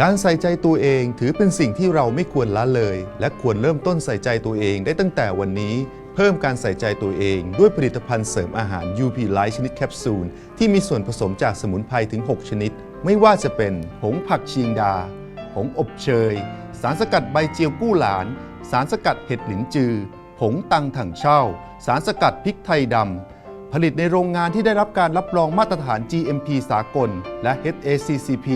การใส่ใจตัวเองถือเป็นสิ่งที่เราไม่ควรละเลย และควรเริ่มต้นใส่ใจตัวเองได้ตั้งแต่วันนี้ เพิ่มการใส่ใจตัวเองด้วยผลิตภัณฑ์เสริมอาหาร UP Light ชนิดแคปซูล ที่มีส่วนผสมจากสมุนไพรถึง 6 ชนิด ไม่ว่าจะเป็นผงผักชีงดาผงอบเชย สารสกัดใบเจียวกู้หลาน สารสกัดเห็ดหลินจือ ผงตังถังเช่า สารสกัดพริกไทยดำผลิตในโรงงานที่ได้รับการรับรองมาตรฐาน GMP สากล และ HACCP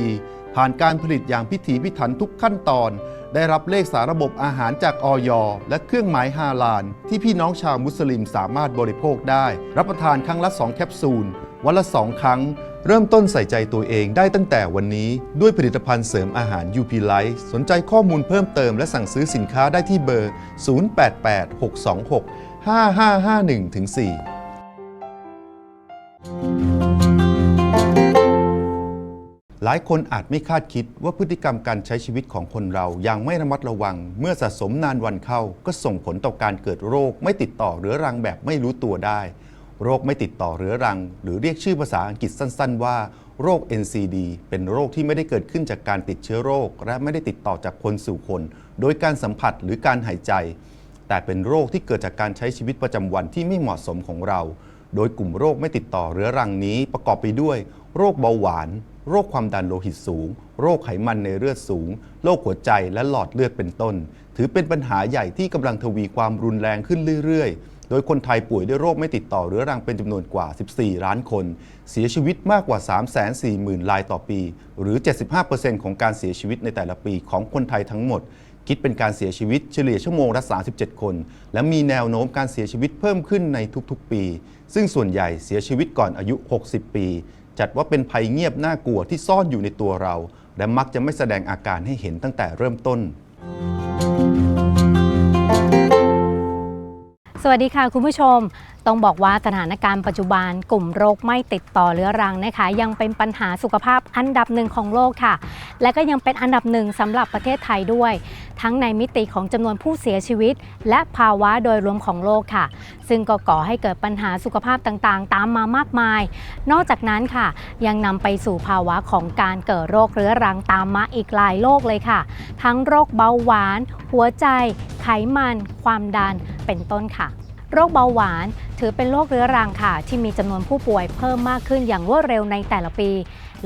ผ่านการผลิตอย่างพิถีพิถันทุกขั้นตอน ได้รับเลขสาระบบอาหารจากออยและเครื่องหมายฮาลาล ที่พี่น้องชาวมุสลิมสามารถบริโภคได้ รับประทานครั้งละ 2 แคปซูล วันละ 2 ครั้ง เริ่มต้นใส่ใจตัวเองได้ตั้งแต่วันนี้ ด้วยผลิตภัณฑ์เสริมอาหาร UP Life สนใจข้อมูลเพิ่มเติมและสั่งซื้อสินค้าได้ที่เบอร์ 0886265551-4 หลายคนอาจไม่คาดคิดว่าพฤติกรรมการใช้ชีวิตของคนเราอยังไม่ระมัดระวัง เมื่อสะสมนานวันเข้า ก็ส่งผลต่อการเกิดโรค ไม่ติดต่อเรื้อรังแบบไม่รู้ตัวได้ โรคไม่ติดต่อเรื้อรัง หรือเรียกชื่อภาษาอังกฤษสั้น ๆ ว่าโรค NCD เป็นโรคที่ไม่ได้เกิดขึ้นจากการติดเชื้อโรค และไม่ได้ติดต่อจากคนสู่คน โดยการสัมผัสหรือการหายใจ แต่เป็นโรคที่เกิดจากการใช้ชีวิตประจำวันที่ไม่เหมาะสมของเรา โดยกลุ่มโรคไม่ติดต่อเรื้อรังนี้ประกอบไปด้วย โรคเบาหวาน โรคความดันโลหิตสูง โรคไขมันในเลือดสูง โรคหัวใจและหลอดเลือดเป็นต้น ถือเป็นปัญหาใหญ่ที่กำลังทวีความรุนแรงขึ้นเรื่อยๆ โดยคนไทยป่วยด้วยโรคไม่ติดต่อเรื้อรังเป็นจำนวนกว่า 14 ล้านคน เสียชีวิตมากกว่า 340,000รายต่อปี หรือ 75%ของการเสียชีวิตในแต่ละปีของคนไทยทั้งหมดคิดเป็นการเสียชีวิตเฉลี่ยชั่วโมงละ 37 คน และมีแนวโน้มการเสียชีวิตเพิ่มขึ้นในทุกๆปี ซึ่งส่วนใหญ่เสียชีวิตก่อนอายุ 60 ปี จัดว่าเป็นภัยเงียบน่ากลัวที่ซ่อนอยู่ในตัวเรา และมักจะไม่แสดงอาการให้เห็นตั้งแต่เริ่มต้น สวัสดีค่ะคุณผู้ชม ต้องบอกว่าสถานการณ์ปัจจุบันกลุ่มโรคไม่ติดต่อเรื้อรังนะคะ ยังเป็นปัญหาสุขภาพอันดับหนึ่งของโลกค่ะ และก็ยังเป็นอันดับหนึ่งสำหรับประเทศไทยด้วย ทั้งในมิติของจำนวนผู้เสียชีวิต และภาวะโดยรวมของโลกค่ะ ซึ่งก็ก่อให้เกิดปัญหาสุขภาพต่างๆ ตามมามากมาย นอกจากนั้นค่ะ ยังนำไปสู่ภาวะของการเกิดโรคเรื้อรังตามมาอีกหลายโรคเลยค่ะ ทั้งโรคเบาหวาน หัวใจ ไขมัน ความดันเป็นต้นค่ะ โรคเบาหวานถือเป็นโรคเรื้อรังค่ะ ที่มีจำนวนผู้ป่วยเพิ่มมากขึ้นอย่างรวดเร็วในแต่ละปี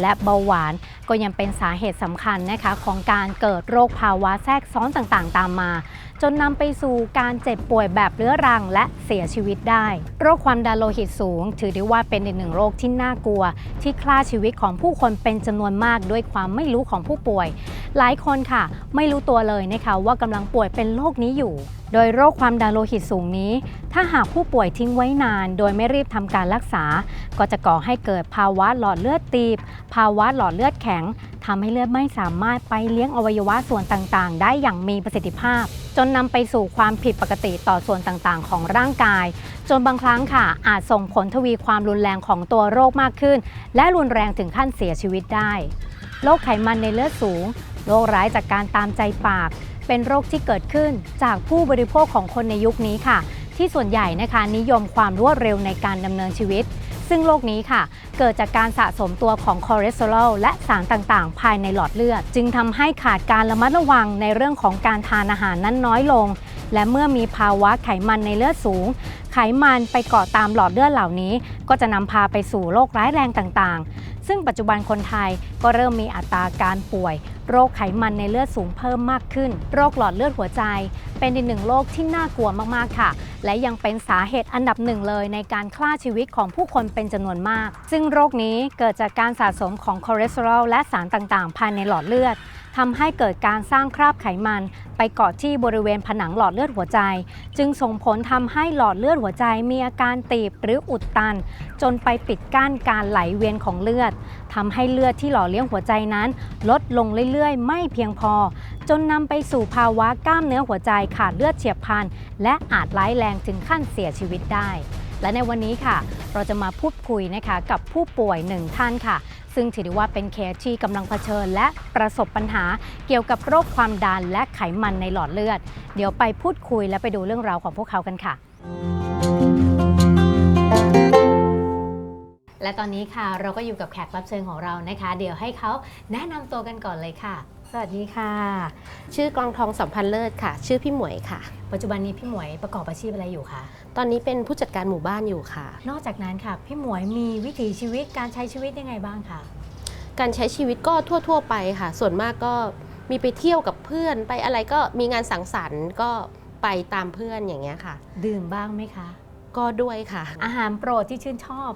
และเบาหวานก็ยังเป็นสาเหตุสำคัญนะคะของการเกิดโรคภาวะแทรกซ้อนต่างๆ ตามมา จนนำไปสู่การเจ็บป่วยแบบเรื้อรังและเสียชีวิตได้ โรคความดันโลหิตสูง ถือได้ว่าเป็นอีกหนึ่งโรคที่น่ากลัว ที่ฆ่าชีวิตของผู้คนเป็นจำนวนมากด้วยความไม่รู้ของผู้ป่วย หลายคนค่ะ ไม่รู้ตัวเลยนะคะว่ากำลังป่วยเป็นโรคนี้อยู่ โดยโรคความดันโลหิตสูงนี้ ถ้าหากผู้ป่วยทิ้งไว้นาน โดยไม่รีบทำการรักษา ก็จะก่อให้เกิดภาวะหลอดเลือดตีบ ภาวะหลอดเลือดแข็งทำให้เลือดไม่สามารถไปเลี้ยงอวัยวะส่วนต่างๆ ได้อย่างมีประสิทธิภาพ จนนำไปสู่ความผิดปกติต่อส่วนต่างๆ ของร่างกาย จนบางครั้งค่ะ อาจส่งผลทวีความรุนแรงของตัวโรคมากขึ้น และรุนแรงถึงขั้นเสียชีวิตได้โรคไขมันในเลือดสูงโรคร้ายจากการตามใจปาก เป็นโรคที่เกิดขึ้นจากผู้บริโภคของคนในยุคนี้ค่ะ ที่ส่วนใหญ่นะคะนิยมความรวดเร็วในการดำเนินชีวิต ซึ่งโรคนี้ค่ะ เกิดจากการสะสมตัวของคอเลสเตอรอลและสารต่างๆ ภายในหลอดเลือด จึงทำให้ขาดการระมัดระวังในเรื่องของการทานอาหารนั้นน้อยลง และเมื่อมีภาวะไขมันในเลือดสูง ไขมันไปเกาะตามหลอดเลือดเหล่านี้ ก็จะนำพาไปสู่โรคร้ายแรงต่างๆซึ่งปัจจุบันคนไทยก็เริ่มมีอัตราการป่วย โรคไขมันในเลือดสูงเพิ่มมากขึ้น โรคหลอดเลือดหัวใจ เป็นอีกหนึ่งโรคที่น่ากลัวมากๆค่ะ และยังเป็นสาเหตุอันดับหนึ่งเลยในการฆ่าชีวิตของผู้คนเป็นจำนวนมาก ซึ่งโรคนี้เกิดจากการสะสมของคอเลสเตอรอลและสารต่างๆ ภายในหลอดเลือด ทำให้เกิดการสร้างคราบไขมัน ไปเกาะที่บริเวณผนังหลอดเลือดหัวใจ จึงส่งผลทำให้หลอดเลือดหัวใจมีอาการตีบหรืออุดตัน จนไปปิดกั้นการไหลเวียนของเลือดทำให้เลือดที่หล่อเลี้ยงหัวใจนั้น ลดลงเรื่อยๆ ไม่เพียงพอ จนนำไปสู่ภาวะกล้ามเนื้อหัวใจขาดเลือดเฉียบพลันและอาจร้ายแรงถึงขั้นเสียชีวิตได้ และในวันนี้ค่ะ เราจะมาพูดคุยนะคะกับผู้ป่วยหนึ่งท่านค่ะ ซึ่งถือได้ว่าเป็นเคสที่กำลังเผชิญ และประสบปัญหาเกี่ยวกับโรคความดันและไขมันในหลอดเลือด เดี๋ยวไปพูดคุยและไปดูเรื่องราวของพวกเขากันค่ะ และตอนนี้ค่ะเราก็อยู่กับแขกรับเชิญของเรานะคะ เดี๋ยวให้เขาแนะนำตัวกันก่อนเลยค่ะ สวัสดีค่ะ ชื่อกองทองสัมพันธ์เลิศค่ะ ชื่อพี่หมวยค่ะ ปัจจุบันนี้พี่หมวยประกอบอาชีพอะไรอยู่คะตอนนี้เป็นผู้จัดการหมู่บ้านอยู่ค่ะ นอกจากนั้นค่ะ พี่หมวยมีวิถีชีวิตการใช้ชีวิตยังไงบ้างคะการใช้ชีวิตก็ทั่ว ๆ ไปค่ะ ส่วนมากก็มีไปเที่ยวกับเพื่อนไปอะไรก็มีงานสังสรรค์ก็ไปตามเพื่อนอย่างเงี้ยค่ะ ดื่มบ้างไหมคะ ก็ด้วยค่ะ อาหารโปรดที่ชื่นชอบ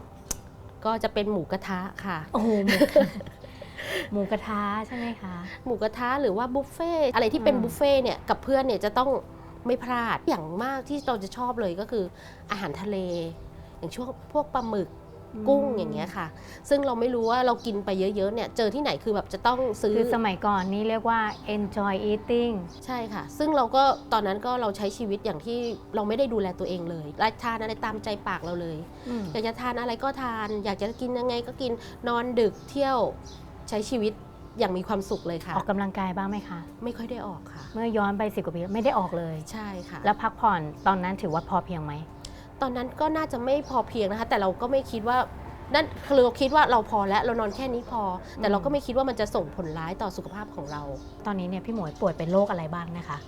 ก็จะเป็นหมูกระทะค่ะ โอ้โหหมู หมูกระทะใช่ไหมคะ หมูกระทะหรือว่าบุฟเฟ่ต์อะไรที่เป็นอืมบุฟเฟ่ต์เนี่ยกับเพื่อนเนี่ยจะต้องไม่พลาดอย่างมากที่เราจะชอบเลยก็คืออาหารทะเล อย่างช่วงพวกปลาหมึกกุ้งอย่างเงี้ยค่ะ ซึ่งเราไม่รู้ว่าเรากินไปเยอะๆเนี่ย เจอที่ไหนคือแบบจะต้องซื้อ คือสมัยก่อนนี้เรียกว่า enjoy eating ใช่ค่ะ ซึ่งเราก็ตอนนั้นก็เราใช้ชีวิตอย่างที่เราไม่ได้ดูแลตัวเองเลยรทานอะไรตามใจปากเราเลยอืมอยากจะทานอะไรก็ทาน อยากจะกินยังไงก็กินนอนดึกเที่ยว ใช้ชีวิตอย่างมีความสุขเลยค่ะ ออกกำลังกายบ้างไหมคะ ไม่ค่อยได้ออกค่ะ เมื่อย้อนไปสิบกว่าปีไม่ได้ออกเลย ใช่ค่ะ แล้วพักผ่อนตอนนั้นถือว่าพอเพียงไหม ตอนนั้นก็น่าจะไม่พอเพียงนะคะ แต่เราก็ไม่คิดว่านั่นคือเราคิดว่าเราพอแล้วเรานอนแค่นี้พอ แต่เราก็ไม่คิดว่ามันจะส่งผลร้ายต่อสุขภาพของเรา ตอนนี้เนี่ยพี่หมวยป่วยเป็นโรคอะไรบ้างนะคะ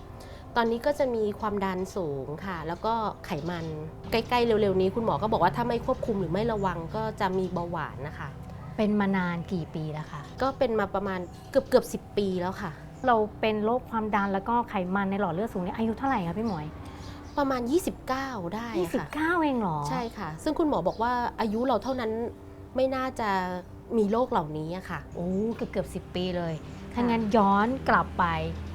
ตอนนี้ก็จะมีความดันสูงค่ะ แล้วก็ไขมันใกล้ๆเร็วๆนี้คุณหมอก็บอกว่าถ้าไม่ควบคุมหรือไม่ระวังก็จะมีเบาหวานนะคะ เป็นมานานกี่ปีแล้วคะก็เป็นมาประมาณเกือบเกือบสิปีแล้วค่ะ เราเป็นโรคความดันแล้วก็ไขมันในหลอดเลือดสูงเนี่ยอายุเท่าไหร่คะพี่หมวย ประมาณ 29 ได้ค่ะ29 เองเหรอใช่ค่ะ ซึ่งคุณหมอบอกว่าอายุเราเท่านั้นไม่น่าจะมีโรคเหล่านี้อะค่ะ โอ้เกือบเกือบสิปีเลยถ้างั้นย้อนกลับไป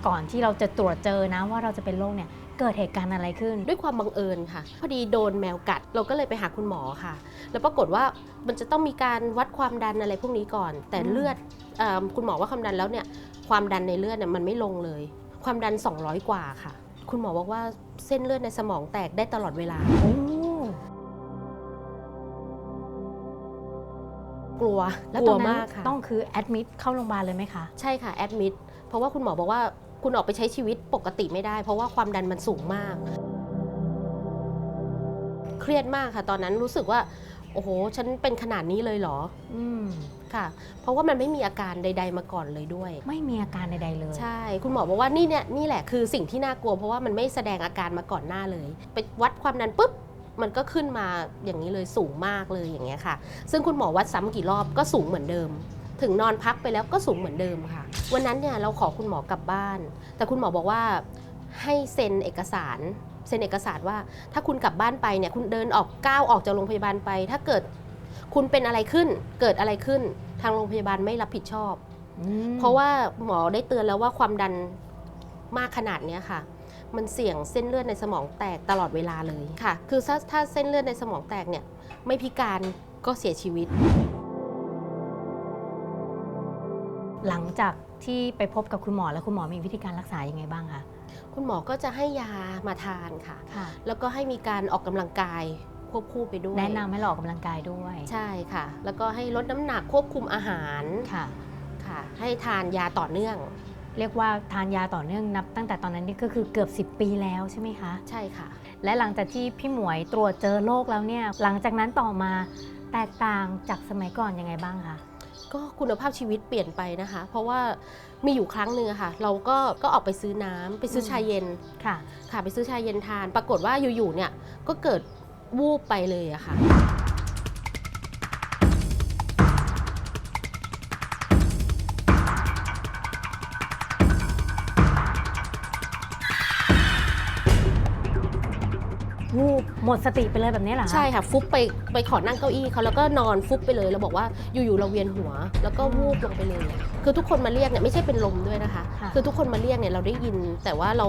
ก่อนที่เราจะตรวจเจอนะว่าเราจะเป็นโรคเนี่ย เกิดเหตุการณ์อะไรขึ้น ด้วยความบังเอิญค่ะ พอดีโดนแมวกัด เราก็เลยไปหาคุณหมอค่ะ แล้วปรากฏว่ามันจะต้องมีการวัดความดันอะไรพวกนี้ก่อน แต่อืมเลือดเออคุณหมอว่าความดันแล้วเนี่ยความดันในเลือดเนี่ยมันไม่ลงเลย ความดัน 200 กว่าค่ะ คุณหมอบอกว่าเส้นเลือดในสมองแตกได้ตลอดเวลาโอ้กลัวแล้วกตลัอวนนั้นมากค่ะ ต้องคือแอดมิดเข้าโรงพยาบาลเลยไหมคะ ใช่ค่ะแอดมิดเพราะว่าคุณหมอบอกว่า คุณออกไปใช้ชีวิตปกติไม่ได้ เพราะว่าความดันมันสูงมาก เครียดมากค่ะ ตอนนั้นรู้สึกว่า โอ้โห ฉันเป็นขนาดนี้เลยเหรอ อืมค่ะ เพราะว่ามันไม่มีอาการใด ๆ มาก่อนเลยด้วย ไม่มีอาการใดๆเลย ใช่ คุณหมอบอกว่านี่เนี่ยนี่แหละคือสิ่งที่น่ากลัว เพราะว่ามันไม่แสดงอาการมาก่อนหน้าเลย ไปวัดความดันปุ๊บมันก็ขึ้นมาอย่างนี้เลยสูงมากเลยอย่างเงี้ยค่ะ ซึ่งคุณหมอวัดซ้ำกี่รอบก็สูงเหมือนเดิม ถึงนอนพักไปแล้วก็สูงเหมือนเดิมค่ะ วันนั้นเนี่ยเราขอคุณหมอกลับบ้าน แต่คุณหมอบอกว่าให้เซ็นเอกสารเซ็นเอกสารว่า ถ้าคุณกลับบ้านไปเนี่ยคุณเดินออกก้าวออกจากโรงพยาบาลไป ถ้าเกิดคุณเป็นอะไรขึ้น เกิดอะไรขึ้น ทางโรงพยาบาลไม่รับผิดชอบอืมเพราะว่าหมอได้เตือนแล้วว่าความดันมากขนาดเนี้ยค่ะ มันเสี่ยงเส้นเลือดในสมองแตกตลอดเวลาเลยค่ะ คือถ้าถ้าเส้นเลือดในสมองแตกเนี่ยไม่พิการก็เสียชีวิต หลังจากที่ไปพบกับคุณหมอแล้วคุณหมอมีวิธีการรักษายังไงบ้างคะ คุณหมอก็จะให้ยามาทานค่ะ ค่ะ แล้วก็ให้มีการออกกำลังกายควบคู่ไปด้วยแนะนำให้เราออกกำลังกายด้วย ใช่ค่ะ แล้วก็ให้ลดน้ำหนักควบคุมอาหารค่ะ ค่ะ ให้ทานยาต่อเนื่อง เรียกว่าทานยาต่อเนื่องนับ ตั้งแต่ตอนนั้นนี่ก็คือเกือบ 10 ปีแล้วใช่ไหมคะ ใช่ค่ะ และหลังจากที่พี่หมวยตรวจเจอโรคแล้วเนี่ย หลังจากนั้นต่อมาแตกต่างจากสมัยก่อนยังไงบ้างคะ ก็คุณภาพชีวิตเปลี่ยนไปนะคะ เพราะว่ามีอยู่ครั้งหนึ่งอะค่ะ เราก็ก็ออกไปซื้อน้ำไปซื้อมชาเย็นค่ะ ค่ะ ไปซื้อชาเย็นทาน ปรากฏว่าอยู่ๆเนี่ยก็เกิดวูบไปเลยอะค่ะ หมดสติไปเลยแบบนี้เหรอคะใช่ค่ะ ฟุบไปไปขอนั่งเก้าอี้เขาแล้วก็นอนฟุบไปเลยแล้วบอกว่าอยู่ๆเราเวียนหัว แล้วก็วูบลงไปเลย คือทุกคนมาเรียกเนี่ยไม่ใช่เป็นลมด้วยนะคะค่ะคือทุกคนมาเรียกเนี่ยเราได้ยิน แต่ว่าเรา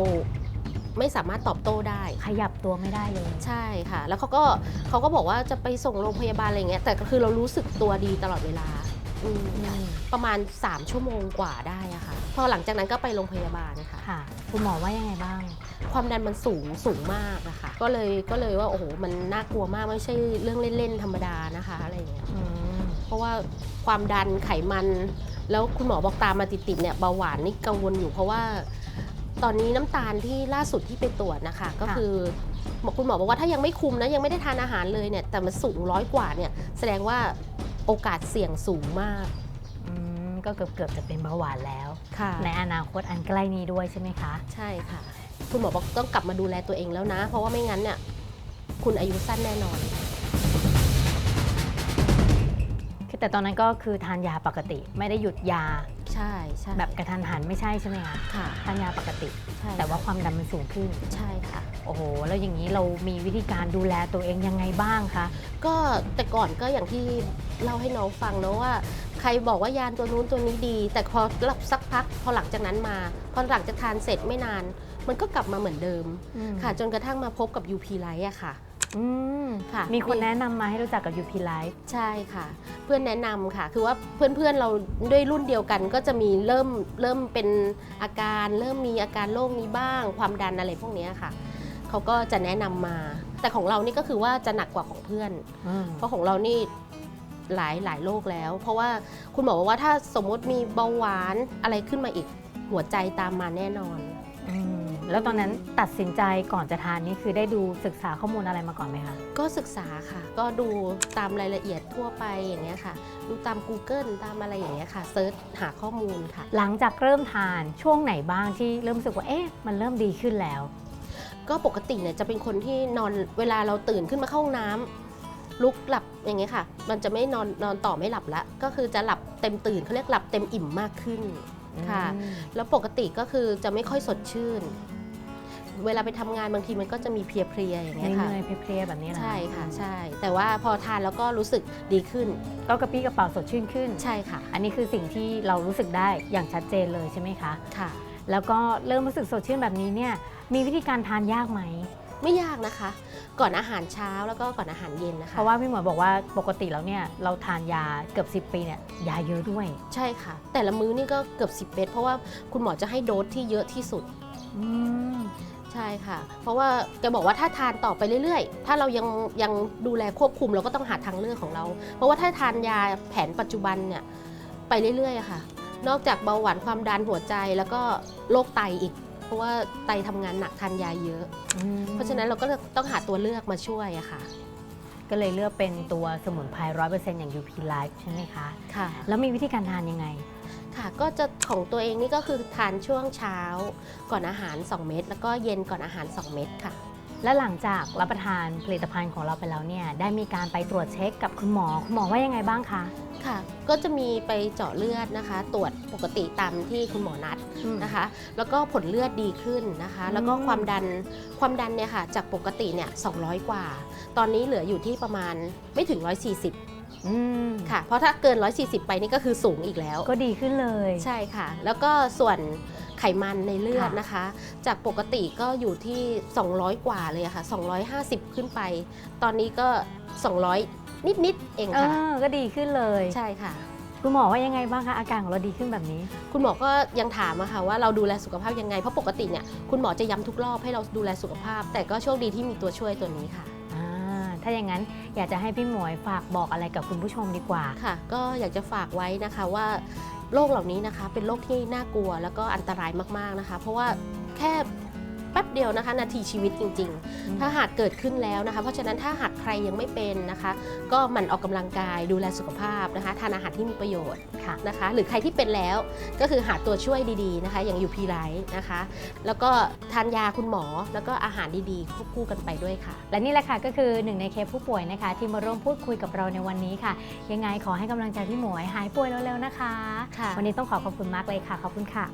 ไม่สามารถตอบโต้ได้ ขยับตัวไม่ได้เลย ใช่ค่ะ แล้วเขาก็เขาก็บอกว่าจะไปส่งโรงพยาบาลอะไรเงี้ยแต่ก็คือเรารู้สึกตัวดีตลอดเวลาอืมค่ะประมาณ 3 ชั่วโมงกว่าได้อะค่ะ พอหลังจากนั้นก็ไปโรงพยาบาลค่ะค่ะคุณหมอว่ายังไงบ้าง ความดันมันสูงสูงมากนะคะก็เลยก็เลยว่าโอ้โหมันน่ากลัวมากไม่ใช่เรื่องเล่นๆธรรมดานะคะอะไรอย่างเงี้ยอืมเพราะว่าความดันไขมัน แล้วคุณหมอบอกตามมาติดๆเนี่ยเบาหวานนี่กังวลอยู่เพราะว่า ตอนนี้น้ำตาลที่ล่าสุดที่ไปตรวจนะคะ ก็คือหมอคุณหมอบอกว่าถ้ายังไม่คุมนะยังไม่ได้ทานอาหารเลยเนี่ยแต่มันสูงร้อยกว่าเนี่ยแสดงว่าโอกาสเสี่ยงสูงมากอืมก็เกือบเกือบๆจะเป็นเบาหวานแล้วค่ะในอนาคตอันใกล้นี้ด้วยใช่ไหมคะ ใช่ค่ะ คุณหมอบอกต้องกลับมาดูแลตัวเองแล้วนะ เพราะว่าไม่งั้นเนี่ยคุณอายุสั้นแน่นอน คือแต่ตอนนั้นก็คือทานยาปกติ ไม่ได้หยุดยาใช่ใช่แบบกระทันหันไม่ใช่ใช่ไหมคะค่ะ ทานยาปกติ ใช่แต่ว่าความดันมันสูงขึ้น ใช่ค่ะ โอ้โห แล้วอย่างนี้เรามีวิธีการดูแลตัวเองยังไงบ้างคะ ก็แต่ก่อนก็อย่างที่เล่าให้น้องฟังเนอะว่า ใครบอกว่ายานตัวนู้นตัวนี้ดี แต่พอรับสักพักพอหลังจากนั้นมา พอหลังจากทานเสร็จไม่นาน มันก็กลับมาเหมือนเดิมค่ะ จนกระทั่งมาพบกับ UP Light อะค่ะอืมค่ะมีคนแนะนำมาให้รู้จักกับ UP Life ใช่ค่ะ เพื่อนแนะนำค่ะ คือว่าเพื่อนๆเราด้วยรุ่นเดียวกันก็จะมีเริ่มเริ่มเป็นอาการ เริ่มมีอาการโรคนี้บ้าง ความดันอะไรพวกเนี้ยค่ะเขาก็จะแนะนำมา แต่ของเรานี่ก็คือว่าจะหนักกว่าของเพื่อน เพราะของเรานี่หลายหลายโรคแล้ว เพราะว่าคุณหมอบอกว่าถ้าสมมติมีเบาหวานอะไรขึ้นมาอีกหัวใจตามมาแน่นอนอืม แล้วตอนนั้นตัดสินใจก่อนจะทานนี่คือได้ดูศึกษาข้อมูลอะไรมาก่อนไหมคะ ก็ศึกษาค่ะ ก็ดูตามรายละเอียดทั่วไปอย่างเงี้ยค่ะ ดูตาม Google ตามอะไรอย่างเงี้ยค่ะเซิร์ชหาข้อมูลค่ะ หลังจากเริ่มทานช่วงไหนบ้างที่เริ่มรู้สึกว่าเอ๊ะมันเริ่มดีขึ้นแล้ว ก็ปกติเนี่ยจะเป็นคนที่นอนเวลาเราตื่นขึ้นมาเข้าห้องน้ำลุกหลับอย่างเงี้ยค่ะ มันจะไม่นอนนอนต่อไม่หลับละก็คือจะหลับเต็มตื่นเขาเรียกหลับเต็มอิ่มมากขึ้น ค่ะอืมแล้วปกติก็คือจะไม่ค่อยสดชื่น เวลาไปทำงานบางทีมันก็จะมีเพลียๆอย่างเหเงี้ยค่ะ นื่อยๆเพลียๆแบบนี้นะใช่ค่ะใช่ แต่ว่าพอทานแล้วก็รู้สึกดีขึ้นก็กระปี้กระเป๋าสดชื่นขึ้น ใช่ค่ะอันนี้คือสิ่งที่เรารู้สึกได้อย่างชัดเจนเลยใช่ไหมคะ ค่ะ แล้วก็เริ่มรู้สึกสดชื่นแบบนี้เนี่ยมีวิธีการทานยากไหม ไม่ยากนะคะ ก่อนอาหารเช้าแล้วก็ก่อนอาหารเย็นนะคะเพราะว่าพี่หมอบอกว่าปกติแล้วเนี่ยเราทานยาเกือบ 10 ปีเนี่ยยาเยอะด้วย ใช่ค่ะ แต่ละมื้อนี่ก็เกือบ 10 เม็ดเพราะว่าคุณหมอจะให้โดสที่เยอะที่สุดอืมใช่ค่ะ เพราะว่าแกบอกว่าถ้าทานต่อไปเรื่อยๆ ถ้าเรายังยังดูแลควบคุมเราก็ต้องหาทางเลือกของเรา เพราะว่าถ้าทานยาแผนปัจจุบันเนี่ยไปเรื่อยๆอะค่ะ นอกจากเบาหวานความดันหัวใจแล้วก็โรคไตอีกเพ ราะว่าไตทำงานหนักทานยาเยอะ เพราะฉะนั้นเราก็ต้องหาตัวเลือกมาช่วยอะค่ะ ก็เลยเลือกเป็นตัวสมุนไพรร้อยเปอร์เซ็นต์อย่าง UP Life ใช่ไหมคะ ค่ะ แล้วมีวิธีการทานยังไง ค่ะ ก็จะของตัวเองนี่ก็คือทานช่วงเช้าก่อนอาหาร 2 เม็ดแล้วก็เย็นก่อนอาหาร 2 เม็ดค่ะ และหลังจากรับประทานผลิตภัณฑ์ของเราไปแล้วเนี่ยได้มีการไปตรวจเช็คกับคุณหมอคุณหมอว่ายังไงบ้างคะ ค่ะ ก็จะมีไปเจาะเลือดนะคะ ตรวจปกติตามที่คุณหมอนัดนะคะ แล้วก็ผลเลือดดีขึ้นนะคะอืมแล้วก็ความดันความดันเนี่ยค่ะจากปกติเนี่ย200 กว่า ตอนนี้เหลืออยู่ที่ประมาณไม่ถึง 140 อืมค่ะ เพราะถ้าเกิน 140 ไปนี่ก็คือสูงอีกแล้ว ก็ดีขึ้นเลย ใช่ค่ะ แล้วก็ส่วน ไขมันในเลือดค่ะนะคะ จากปกติก็อยู่ที่ 200 กว่าเลยอะค่ะ 250 ขึ้นไป ตอนนี้ก็ 200 นิด ๆ เองเอค่ะอก็ดีขึ้นเลยใช่ค่ะคุณหมอว่ายังไงบ้างคะอาการของเราดีขึ้นแบบนี้ คุณหมอก็ยังถามอะค่ะว่าเราดูแลสุขภาพยังไงเพราะปกติเนี่ยคุณหมอจะย้ำทุกรอบให้เราดูแลสุขภาพ แต่ก็โชคดีที่มีตัวช่วยตัวนี้ค่ะอ่าถ้าอย่างนั้นอยากจะให้พี่หมวยฝากบอกอะไรกับคุณผู้ชมดีกว่าค่ะ ก็อยากจะฝากไว้นะคะว่า โรคเหล่านี้นะคะ เป็นโรคที่น่ากลัวแล้วก็อันตรายมากๆนะคะ เพราะว่าแค่ แป๊บเดียวนะคะ นาทีชีวิตจริง ๆ ถ้าหากเกิดขึ้นแล้วนะคะ เพราะฉะนั้นถ้าหากใครยังไม่เป็นนะคะ ก็หมันออกกำลังกายดูแลสุขภาพนะคะทานอาหารที่มีประโยชน์ค่ะนะคะ หรือใครที่เป็นแล้วก็คือหาตัวช่วยดีๆนะคะ อย่างยูพีไลท์นะคะ แล้วก็ทานยาคุณหมอแล้วก็อาหารดีๆควบคู่กันไปด้วยค่ะ และนี่แหละค่ะก็คือหนึ่งในเคสผู้ป่วยนะคะ ที่มาร่วมพูดคุยกับเราในวันนี้ค่ะ ยังไงขอให้กำลังใจพี่หมวยหายป่วยเร็วๆนะคะค่ะวันนี้ต้องขอขอบคุณมากเลยค่ะขอบคุณค่ะ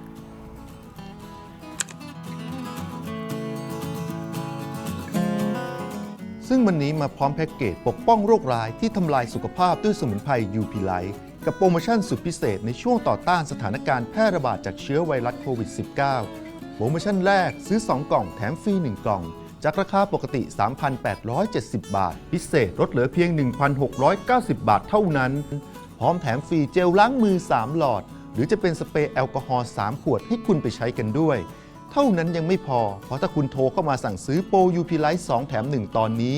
ซึ่งวันนี้มาพร้อมแพ็กเกจปกป้องโรคร้ายที่ทำลายสุขภาพด้วยสมุนไพร UP Life กับโปรโมชั่นสุดพิเศษในช่วงต่อต้านสถานการณ์แพร่ระบาดจากเชื้อไวรัสโควิด -19 โปรโมชั่นแรกซื้อ 2 กล่องแถมฟรี 1 กล่อง จากราคาปกติ 3,870 บาท พิเศษลดเหลือเพียง 1,690 บาทเท่านั้น พร้อมแถมฟรีเจลล้างมือ 3 หลอด หรือจะเป็นสเปรย์แอลกอฮอล์3ขวดให้คุณไปใช้กันด้วย เท่านั้นยังไม่พอ เพราะถ้าคุณโทรเข้ามาสั่งซื้อโปร UP Light 2แถม 1 ตอนนี้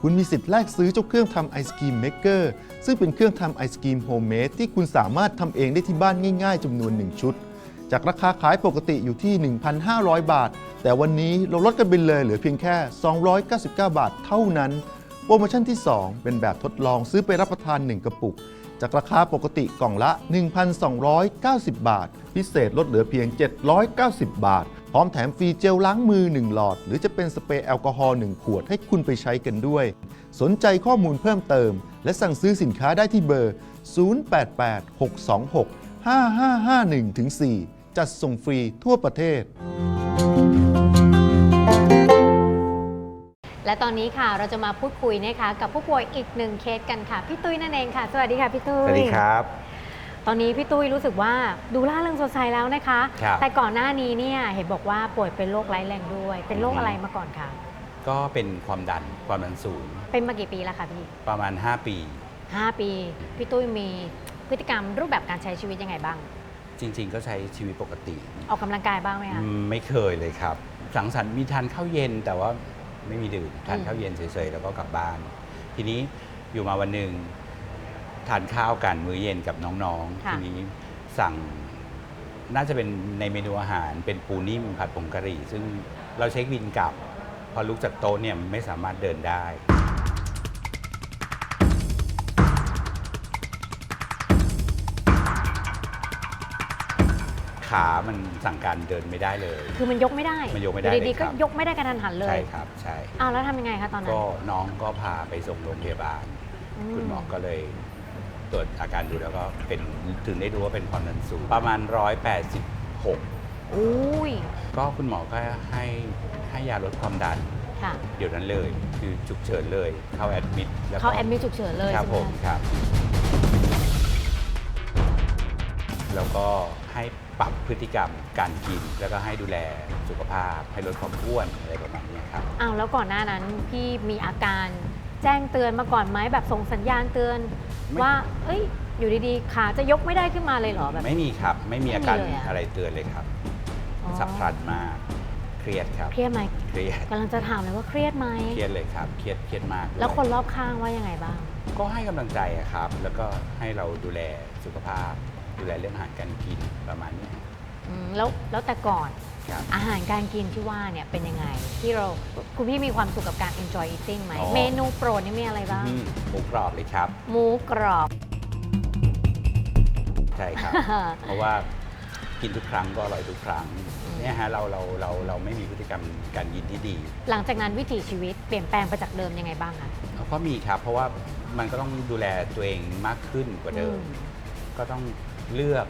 คุณมีสิทธิ์แลกซื้อเจ้าเครื่องทำไอศกรีมเมกเกอร์ซึ่งเป็นเครื่องทำไอศกรีมโฮมเมดที่คุณสามารถทำเองได้ที่บ้านง่าย ๆจำนวน 1 ชุด จากราคาขายปกติอยู่ที่ 1,500 บาท แต่วันนี้เราลดกันไปเลยเหลือเพียงแค่ 299 บาทเท่านั้น โปรโมชั่นที่ 2 เป็นแบบทดลองซื้อไปรับประทาน 1 กระปุก จากราคาปกติกล่องละ 1,290 บาท พิเศษลดเหลือเพียง 790 บาท พร้อมแถมฟรีเจลล้างมือ 1 หลอด หรือจะเป็นสเปรย์แอลกอฮอล์1ขวดให้คุณไปใช้กันด้วย สนใจข้อมูลเพิ่มเติม และสั่งซื้อสินค้าได้ที่เบอร์ 0886265551-4 จัดส่งฟรีทั่วประเทศ และตอนนี้ค่ะเราจะมาพูดคุยนะคะกับผู้ป่วยอีกหนึ่งเคสกันค่ะ พี่ตุ้ยนั่นเองค่ะ สวัสดีค่ะพี่ตุ้ย สวัสดีครับ ตอนนี้พี่ตุ้ยรู้สึกว่าดูล่าเริงสดใสแล้วนะคะ ครับแต่ก่อนหน้านี้เนี่ยเห็นบอกว่าป่วยเป็นโรคร้ายแรงด้วย เป็นโรคอืม อะไรมาก่อนคะก็เป็นความดันความดันสูงเป็นมากี่ปีแล้วคะพี่ประมาณ 5 ปี ห้าปี พี่ตุ้ยมีพฤติกรรมรูปแบบการใช้ชีวิตยังไงบ้าง จริง ๆ ก็ใช้ชีวิตปกติออกกำลังกายบ้างไหมคะ อืมไม่เคยเลยครับ สังสรรค์มีทานข้าวเย็นแต่ว่าไม่มีดื่มทานอืม ข้าวเย็นเฉยๆ แล้วก็กลับบ้าน ทีนี้อยู่มาวันหนึ่ง ทานข้าวกันมื้อเย็นกับน้องๆทีนี้สั่งน่าจะเป็นในเมนูอาหารเป็นปูนิ่มผัดผงกะหรี่ ซึ่งเราเช็คบินกลับ พอลุกจากโต๊ะเนี่ยไม่สามารถเดินได้ ขามันสั่งการเดินไม่ได้เลย คือมันยกไม่ได้มันยกไม่ได้อดีเลยๆครัก็บยกไม่ได้กระทันหันเลใช่ยครับใช่ อ้าวแล้วทำยังไงคะตอนนั้นก็น้องก็พาไปส่งโรงพยาบาลคุณหมอก็เลย ตรวจอาการดูแล้วก็เป็นถึงได้รู้ว่าเป็นความดันสูงประมาณ 186 อุ้ย ก็คุณหมอก็ให้ให้ยาลดความดัน ค่ะ เดี๋ยวนั้นเลย คือฉุกเฉินเลย เข้าแอดมิดแล้วก็เขาแอดมิทฉุกเฉินเลยครับใช่ไหผมมคะครับ แล้วก็ให้ปรับพฤติกรรมการกิน แล้วก็ให้ดูแลสุขภาพ ให้ลดความอ้วนอะไรประมาณนี้ครับ อ้าวแล้วก่อนหน้านั้นพี่มีอาการแจ้งเตือนมาก่อนไหมแบบส่งสัญญาณเตือนไม่ ว่า เอ้ย อยู่ดีๆ ขาจะยกไม่ได้ขึ้นมาเลยเหรอแบบ ไม่มีครับ ไม่มีอาการไม่มีเลยอะ อะไรเตือนเลยครับ อ๋อสับพลันมาก เครียดครับ เครียดไหมเครียด กำลังจะถามเลยว่าเครียดไหม เครียดเลยครับ เครียด เครียดมากแล้วเยคนรอบข้างว่ายังไงบ้าง ก็ให้กำลังใจอะครับ แล้วก็ให้เราดูแลสุขภาพ ดูแลเรื่องอาหารการกินประมาณเนี้ย อืมแล้วแล้วแต่ก่อนครับ อาหารการกินที่ว่าเนี่ยเป็นยังไง ที่เราคุณพี่มีความสุขกับการ enjoy eating ไหม อ๋อ เมนูโปรดนี่มีอะไรบ้าง อืมหมูกรอบเลยครับ หมูกรอบ ใช่ครับ เพราะว่ากินทุกครั้งก็อร่อยทุกครั้งอืม เนี่ยฮะเราเราเราเราไม่มีพฤติกรรมการกินที่ดีหลังจากนั้นวิถีชีวิตเปลี่ยนแปลงไปจากเดิมยังไงบ้างคะก็มีครับ เพราะว่ามันก็ต้องดูแลตัวเองมากขึ้นกว่าเดิม อืม ก็ต้องเลือก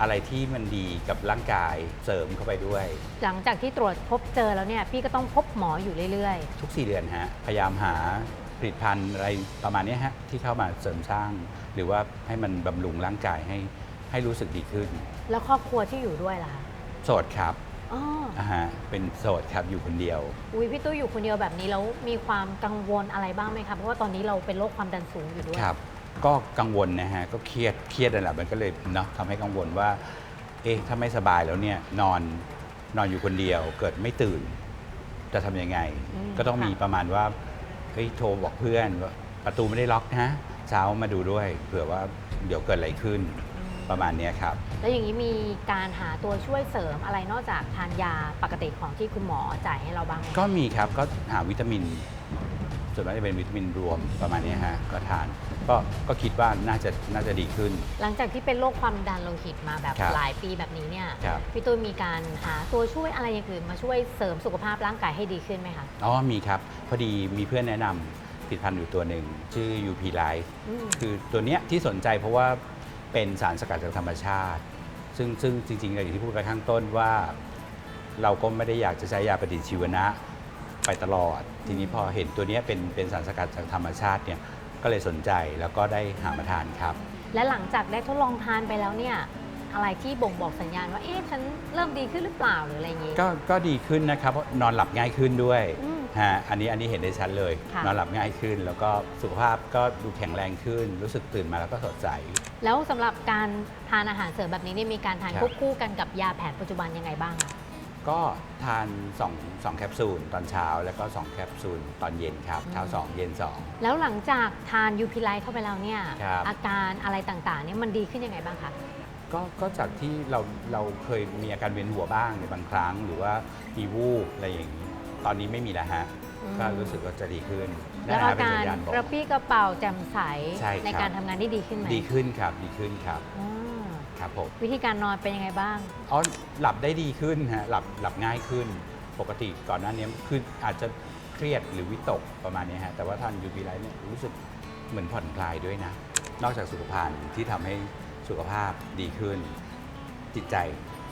อะไรที่มันดีกับร่างกายเสริมเข้าไปด้วย หลังจากที่ตรวจพบเจอแล้วเนี่ยพี่ก็ต้องพบหมออยู่เรื่อยทุก 4 เดือนฮะ พยายามหาผลิตภัณฑ์อะไรประมาณเนี้ยฮะ ที่เข้ามาเสริมสร้าง หรือว่าให้มันบำรุงร่างกายให้ให้รู้สึกดีขึ้น ๆ แล้วครอบครัวที่อยู่ด้วยล่ะคะโสดครับอ๋ออ่าฮะเป็นโสดครับอยู่คนเดียว อุ้ยพี่ตุ้ยอยู่คนเดียวแบบนี้แล้วมีความกังวลอะไรบ้างไหมคะเพราะว่าตอนนี้เราเป็นโรคความดันสูงอยู่ด้วยครับ ก็กังวลนะฮะก็เครียดเครียดนั่นแหละมันก็เลยเนาะทำให้กังวลว่า เอ๊ะถ้าไม่สบายแล้วเนี่ยนอนนอนอยู่คนเดียว เกิดไม่ตื่น จะทำยังไง อืมก็ต้องมีค่ะ ประมาณว่าเฮ้ยโทรบอกเพื่อนว่าประตูไม่ได้ล็อกนะเช้ามาดูด้วยเผื่อว่าเดี๋ยวเกิดอะไรขึ้นประมาณเนี้ยครับ แล้วอย่างนี้มีการหาตัวช่วยเสริมอะไรนอกจากทานยาปกติของที่คุณหมอจ่ายให้เราบ้างไหมก็มีครับก็หาวิตามิน ส่วนมากจะเป็นวิตามินรวมประมาณเนี้ยฮะก็ทาน ก็ก็คิดว่าน่าจะน่าจะดีขึ้น หลังจากที่เป็นโรคความดันโลหิตมาแบบครับหลายปีแบบนี้เนี่ยครับ พี่ตุ้ยมีการหาตัวช่วยอะไรอย่างอื่นมาช่วยเสริมสุขภาพร่างกายให้ดีขึ้นไหมคะอ๋อมีครับ พอดีมีเพื่อนแนะนำผลิตภัณฑ์อยู่ตัวหนึ่ง ชื่อ UP Life อืม คือตัวเนี้ยที่สนใจเพราะว่าเป็นสารสกัดจากธรรมชาติ ซึ่งซึ่งจริงๆอย่างที่พูดไปข้างต้นว่า เราก็ไม่ได้อยากจะใช้ยาปฏิชีวนะไปตลอด ทีนี้พอเห็นตัวเนี้ยเป็นเป็นสารสกัดจากธรรมชาติเนี่ย ก็เลยสนใจแล้วก็ได้หามาทานครับ และหลังจากได้ทดลองทานไปแล้วเนี่ยอะไรที่บ่งบอกสัญญาณว่าเอ๊ะฉันเริ่มดีขึ้นหรือเปล่าหรืออะไรอย่างนี้ ก็ก็ดีขึ้นนะครับเพราะนอนหลับง่ายขึ้นด้วยอืม ฮะอันนี้อันนี้เห็นได้ชัดเลย ค่ะ นอนหลับง่ายขึ้น แล้วก็สุขภาพก็ดูแข็งแรงขึ้น รู้สึกตื่นมาแล้วก็สดใส แล้วสำหรับการทานอาหารเสริมแบบนี้เนี่ยมีการทานครับ ควบคู่กันกับยาแผนปัจจุบันยังไงบ้างอะ ก็ทาน2 2แคปซูลตอนเช้า แล้วก็2แคปซูลตอนเย็นครับ เช้า 2 เย็น 2 แล้วหลังจากทานยูพิไลเข้าไปแล้วเนี่ย ครับ อาการอะไรต่างๆเนี่ยมันดีขึ้นยังไงบ้างคะ ก็ก็จากที่เราเราเคยมีอาการเวียนหัวบ้างในบางครั้ง หรือว่ามีวูบอะไรอย่างนี้ ตอนนี้ไม่มีแล้วฮะ อืม ก็รู้สึกว่าจะดีขึ้นแล้วนะอาฮะเป็นการสัญญาณบอก กระปี้กระเป๋าแจ่มใสใช่ครับการทำงานได้ดีขึ้นไหมดีขึ้นครับ ดีขึ้นครับอ่า ครับผม วิธีการนอนเป็นยังไงบ้าง อ๋อหลับได้ดีขึ้นฮะหลับหลับง่ายขึ้น ปกติก่อนหน้านี้คืออาจจะเครียดหรือวิตกประมาณนี้ฮะแต่ว่าทานยูบีไลท์เนี่ยรู้สึกเหมือนผ่อนคลายด้วยนะ นอกจากสุขภาพที่ทำให้สุขภาพดีขึ้น จิตใจ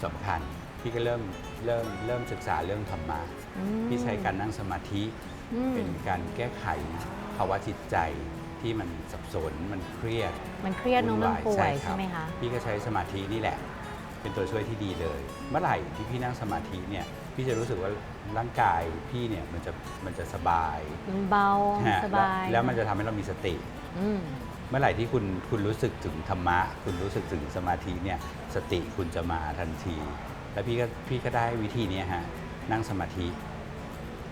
สำคัญ พี่ก็เริ่มเริ่มเริ่มศึกษาเรื่องธรรมะอืมพี่ใช้การนั่งสมาธิอืมเป็นการแก้ไขภาวะจิตใจ ที่มันสับสนมันเครียดมันเครียดเนอะมันป่วยคใช่รับไหมคะพี่ก็ใช้สมาธินี่แหละ เป็นตัวช่วยที่ดีเลย เมื่อไหร่ที่พี่นั่งสมาธิเนี่ยพี่จะรู้สึกว่าร่างกายพี่เนี่ยมันจะมันจะสบายมันเบาฮะสบายแล้วแล้วมันจะทำให้เรามีสติ อืมเมื่อไหร่ที่คุณคุณรู้สึกถึงธรรมะ คุณรู้สึกถึงสมาธิเนี่ยสติคุณจะมาทันที แล้วพี่ก็พี่ก็ได้วิธีเนี้ยฮะนั่งสมาธิ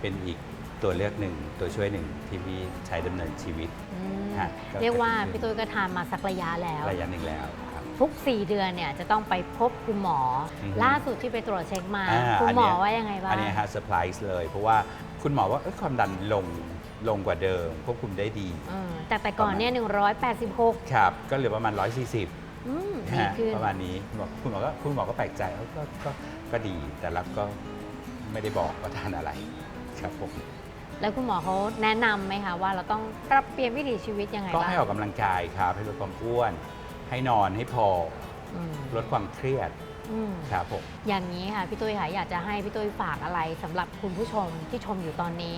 เป็นอีก ตัวเลือกหนึ่งตัวช่วยหนึ่งที่พี่ใช้ดำเนินชีวิตอืมฮะก็เรียกว่าพี่ตุ้ยก็ทานมาสักระยะแล้ว ระยะหนึ่งแล้วครับ ทุก 4 เดือนเนี่ยจะต้องไปพบคุณหมอออฮึล่าสุดที่ไปตรวจเช็คมา อ่าคุณหมออันเนี้ย ว่ายังไงบ้าง อันนี้ฮะเซอร์ไพรส์เลย เพราะว่าคุณหมอว่าเอ้ยความดันลงลงกว่าเดิม ควบคุมได้ดี อืมแต่แต่ก่อนเนี่ย 186ครับ ก็เหลือประมาณ 140 อืมดีฮะขึ้น ประมาณนี้คุณหมอคุณหมอก็คุณหมอก็แปลกใจเอ้าก็ก็ก็ดีแต่รับก็ไม่ได้บอกว่าทานอะไรครับผม แล้วคุณหมอเขาแนะนำไหมคะว่าเราต้องปรับเปลี่ยนวิถีชีวิตยังไงก็บ้างให้ออกกำลังกายครับให้ลดความอ้วน ให้นอนให้พอ อืมลดความเครียดอืมครับผม อย่างนี้ค่ะพี่ตุ้ยค่ะอยากจะให้พี่ตุ้ยฝากอะไรสำหรับคุณผู้ชมที่ชมอยู่ตอนนี้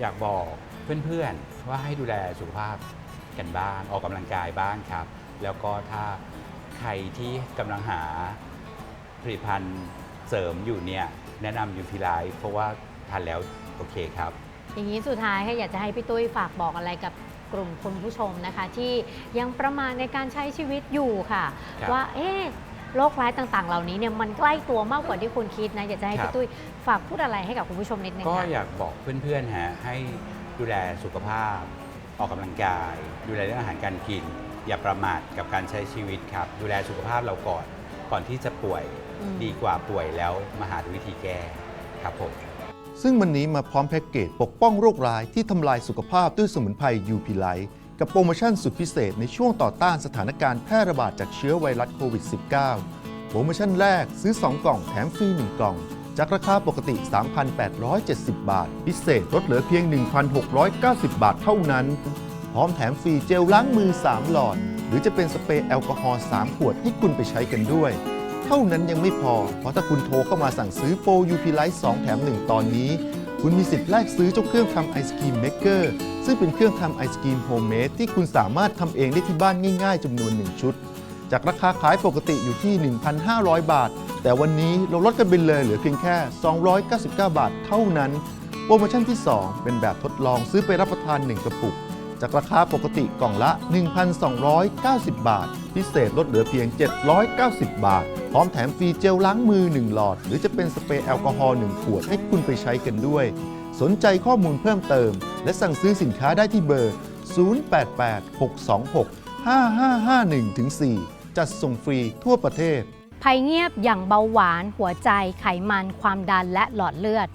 อยากบอกเพื่อนๆ ว่าให้ดูแลสุขภาพกันบ้าง ออกกำลังกายบ้างครับ แล้วก็ถ้าใครที่กำลังหาผลิตภัณฑ์เสริมอยู่เนี่ย แนะนำยูพีไลฟ์เพราะว่าทานแล้ว โอเคครับ อย่างนี้สุดท้ายค่ะอยากจะให้พี่ตุ้ยฝากบอกอะไรกับกลุ่มคุณผู้ชมนะคะ ที่ยังประมาทในการใช้ชีวิตอยู่ค่ะ ครับ ว่าเอ๊ะโรคร้ายต่างๆ เหล่านี้เนี่ยมันใกล้ตัวมากกว่าที่คุณคิดนะอยากจะให้ครับพี่ตุ้ยฝากพูดอะไรให้กับคุณผู้ชมนิดนึงก็ค่ะ อยากบอกเพื่อนๆฮะให้ดูแลสุขภาพ ออกกำลังกาย ดูแลเรื่องอาหารการกิน อย่าประมาทกับการใช้ชีวิตครับ ดูแลสุขภาพเราก่อน ก่อนที่จะป่วยอืม ดีกว่าป่วยแล้วมาหาวิธีแก้ครับผม ซึ่งวันนี้มาพร้อมแพ็กเกจปกป้องโรคร้ายที่ทำลายสุขภาพด้วยสมุนไพร UP Life กับโปรโมชั่นสุดพิเศษในช่วงต่อต้านสถานการณ์แพร่ระบาดจากเชื้อไวรัสโควิด -19 โปรโมชั่นแรกซื้อ 2 กล่องแถมฟรี 1 กล่อง จากราคาปกติ 3,870 บาท พิเศษลดเหลือเพียง 1,690 บาทเท่านั้น พร้อมแถมฟรีเจลล้างมือ 3 หลอด หรือจะเป็นสเปรย์แอลกอฮอล์3ขวดให้คุณไปใช้กันด้วย เท่านั้นยังไม่พอ เพราะถ้าคุณโทรเข้ามาสั่งซื้อโปร UP Light 2แถม 1 ตอนนี้ คุณมีสิทธิ์แลกซื้อเจ้าเครื่องทำไอศกรีมเมกเกอร์ซึ่งเป็นเครื่องทำไอศกรีมโฮมเมดที่คุณสามารถทำเองได้ที่บ้านง่ายๆจำนวน 1 ชุด จากราคาขายปกติอยู่ที่ 1,500 บาท แต่วันนี้เราลดกันไปเลยเหลือเพียงแค่ 299 บาทเท่านั้น โปรโมชั่นที่ 2 เป็นแบบทดลองซื้อไปรับประทาน 1 กระปุก จากราคาปกติกล่องละ 1,290 บาท พิเศษลดเหลือเพียง 790 บาท พร้อมแถมฟรีเจลล้างมือ 1 หลอด หรือจะเป็นสเปรย์แอลกอฮอล์1ขวดให้คุณไปใช้กันด้วย สนใจข้อมูลเพิ่มเติม และสั่งซื้อสินค้าได้ที่เบอร์ 0886265551-4 จัดส่งฟรีทั่วประเทศภัยเงียบอย่างเบาหวาน หัวใจ ไขมัน ความดันและหลอดเลือด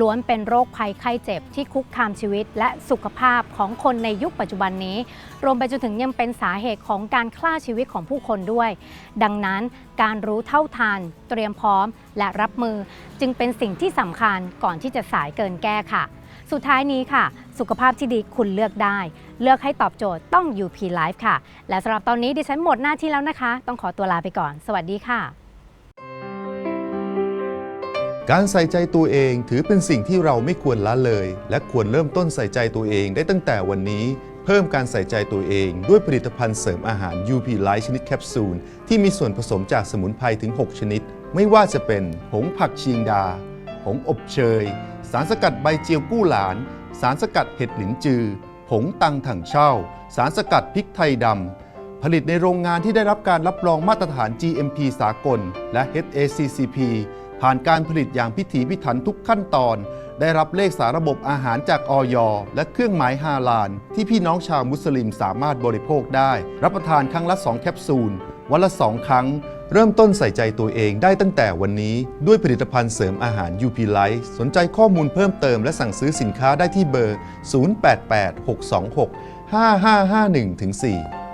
ล้วนเป็นโรคภัยไข้เจ็บที่คุกคามชีวิต และสุขภาพของคนในยุคปัจจุบันนี้ รวมไปจนถึงยังเป็นสาเหตุของการฆ่าชีวิตของผู้คนด้วย ดังนั้นการรู้เท่าทันเตรียมพร้อม และรับมือ จึงเป็นสิ่งที่สำคัญก่อนที่จะสายเกินแก้ค่ะ สุดท้ายนี้ค่ะ สุขภาพที่ดีคุณเลือกได้ เลือกให้ตอบโจทย์ต้อง UP Life ค่ะ และสำหรับตอนนี้ดิฉันหมดหน้าที่แล้วนะคะ ต้องขอตัวลาไปก่อน สวัสดีค่ะ การใส่ใจตัวเองถือเป็นสิ่งที่เราไม่ควรละเลย และควรเริ่มต้นใส่ใจตัวเองได้ตั้งแต่วันนี้ เพิ่มการใส่ใจตัวเองด้วยผลิตภัณฑ์เสริมอาหาร UP Life ชนิดแคปซูล ที่มีส่วนผสมจากสมุนไพรถึง 6 ชนิด ไม่ว่าจะเป็นผงผักชีงดาผงอบเชย สารสกัดใบเจียวกู้หลาน สารสกัดเห็ดหลินจือ ผงตังถังเช่า สารสกัดพริกไทยดำผลิตในโรงงานที่ได้รับการรับรองมาตรฐาน GMP สากล และ HACCP ผ่านการผลิตอย่างพิถีพิถันทุกขั้นตอน ได้รับเลขสาระบบอาหารจากออยและเครื่องหมายฮาลาล ที่พี่น้องชาวมุสลิมสามารถบริโภคได้ รับประทานครั้งละ 2 แคปซูล วันละ 2 ครั้ง เริ่มต้นใส่ใจตัวเองได้ตั้งแต่วันนี้ด้วยผลิตภัณฑ์เสริมอาหาร UP Life สนใจข้อมูลเพิ่มเติมและสั่งซื้อสินค้าได้ที่เบอร์ 0886265551-4